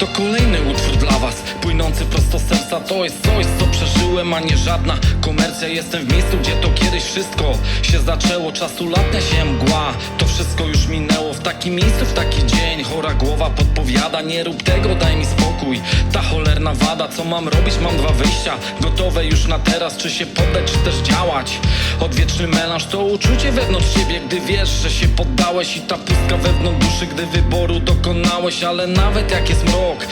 To kolejny utwór dla was, płynący prosto z serca. To jest coś, co przeżyłem, a nie żadna komercja. Jestem w miejscu, gdzie to kiedyś wszystko się zaczęło. Czas ulatnia się mgła, wszystko już minęło W takim miejscu, w taki dzień Chora głowa podpowiada, nie rób tego, daj mi spokój Ta cholerna wada, co mam robić? Mam dwa wyjścia, gotowe już na teraz Czy się poddać, czy też działać? Odwieczny melanż to uczucie wewnątrz ciebie Gdy wiesz, że się poddałeś I ta pustka wewnątrz duszy, gdy wyboru dokonałeś Ale nawet jak jest mrok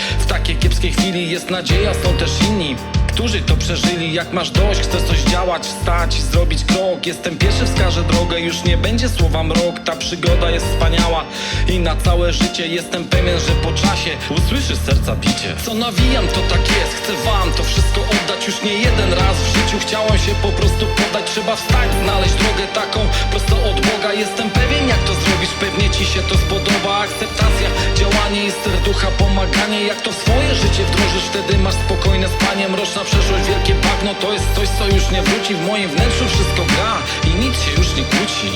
takiej kiepskiej chwili jest nadzieja, są też inni Którzy to przeżyli, jak masz dość, chcesz coś działać, wstać, zrobić krok. Jestem pierwszy, wskażę drogę, już nie będzie słowa mrok. Ta przygoda jest wspaniała i na całe życie Jestem pewien, że po czasie usłyszysz serca bicie. Co nawijam, to tak jest, chcę wam to wszystko oddać. Już nie jeden raz w życiu chciałem się po prostu Trzeba wstać, znaleźć drogę taką prosto od Boga. Jestem pewien, jak to zrobisz, pewnie ci się to spodoba. Akceptacja, działanie i serducha, pomaganie. Jak to w swoje życie wdrożysz, wtedy masz spokojne spanie Mroczna przeszłość, wielkie bagno, to jest coś, co już nie wróci. W moim wnętrzu wszystko gra i nic się już nie kłóci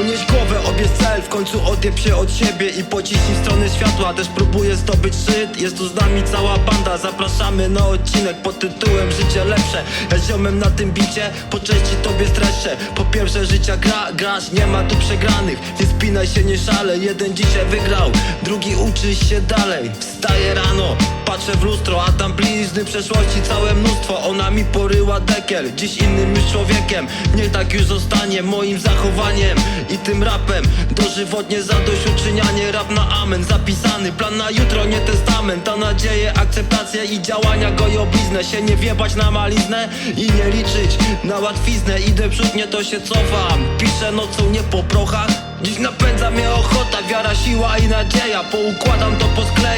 Unieś głowę, obierz cel, w końcu odjeb się od siebie I pociśnij w stronę światła, też próbuję zdobyć szczyt Jest tu z nami cała banda, zapraszamy na odcinek Pod tytułem Życie lepsze. Ja ziomem na tym bicie, po części tobie streszczę. Po pierwsze życia gra, grasz, nie ma tu przegranych. Nie spinaj się, nie szale, jeden dzisiaj wygrał Drugi uczy się dalej, wstaje rano Patrzę w lustro, a tam blizny przeszłości całe mnóstwo. Ona mi poryła dekiel, dziś innym już człowiekiem. Niech tak już zostanie moim zachowaniem I tym rapem. Dożywotnie zadośćuczynianie Rap na amen, zapisany Plan na jutro, nie testament. A nadzieję, akceptacja i działania goją bliznę. Się nie wiebać na maliznę I nie liczyć na łatwiznę. Idę przód, nie to się cofam. Piszę nocą, nie po prochach. Dziś napędza mnie ochota, wiara, siła i nadzieja. Poukładam to, Dłoń pomocna,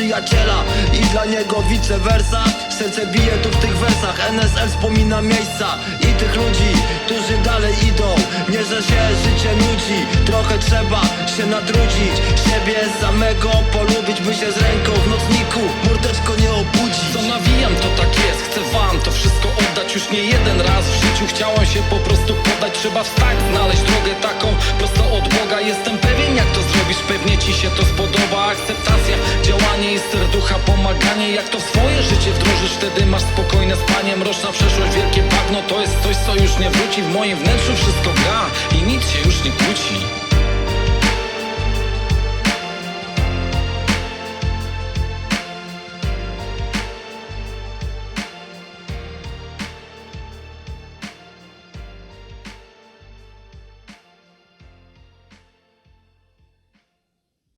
przyjaciela I dla niego vice versa. Serce bije tu w tych wersach. NSL wspomina miejsca I tych ludzi, którzy dalej idą. Nie, że się życie nudzi. Trochę trzeba się natrudzić. Siebie samego polubić By się z ręką w nocniku Mordeczko nie obudzić. Co nawijam, to tak jest, chcę wam to wszystko oddać. Już nie jeden raz w życiu chciałem się po prostu poddać Trzeba wstać, znaleźć drogę taką prosto Jak to swoje życie wdrożysz, wtedy masz spokojne spanie. Mroczna przeszłość, wielkie bagno, to jest coś co już nie wróci. W moim wnętrzu wszystko gra i nic się już nie kłóci